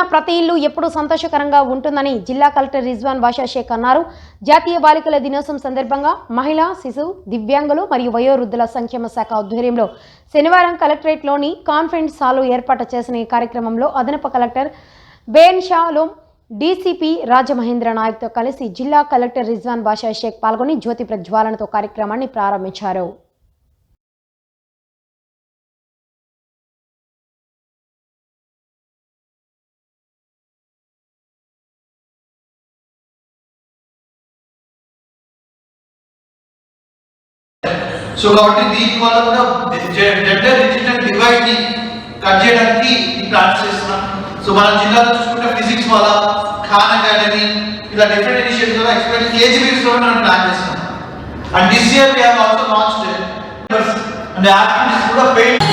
ఉన్న ప్రతి ఇల్లు ఎప్పుడూ సంతోషకరంగా ఉంటుందని జిల్లా కలెక్టర్ రిజ్వాన్ బాషా షేక్ అన్నారు. జాతీయ బాలికల దినోత్సవం సందర్భంగా మహిళా శిశు దివ్యాంగులు మరియు వయోవృద్ధుల సంక్షేమ శాఖ ఆధ్వర్యంలో శనివారం కలెక్టరేట్లోని కాన్ఫరెన్స్ హాలు ఏర్పాటు చేసిన ఈ కార్యక్రమంలో అదనపు కలెక్టర్ బేన్ షాలో డీసీపీ రాజమహేంద్ర నాయక్తో కలిసి జిల్లా కలెక్టర్ రిజ్వాన్ బాషా షేక్ పాల్గొని జ్యోతి ప్రజ్వాలనతో కార్యక్రమాన్ని ప్రారంభించారు. సో కాబట్టి దీని వల్ల కూడా జెండర్ డిజిటల్ డివైడ్ని కట్ చేయడానికి ఈ ప్లాన్స్ చేస్తున్నాం. సో మన జిల్లాలో చూసుకుంటే ఫిజిక్స్ వల్ల ఖాన్ అకాడమీ ఇలా డిఫరెంట్ ఇనిషియేటివ్స్ కూడా ఎక్స్పెక్ట్ కేజీ కేజీబీస్లో మనం ప్లాన్ చేస్తాం and this year we have also launched and activities కూడా పెయిడ్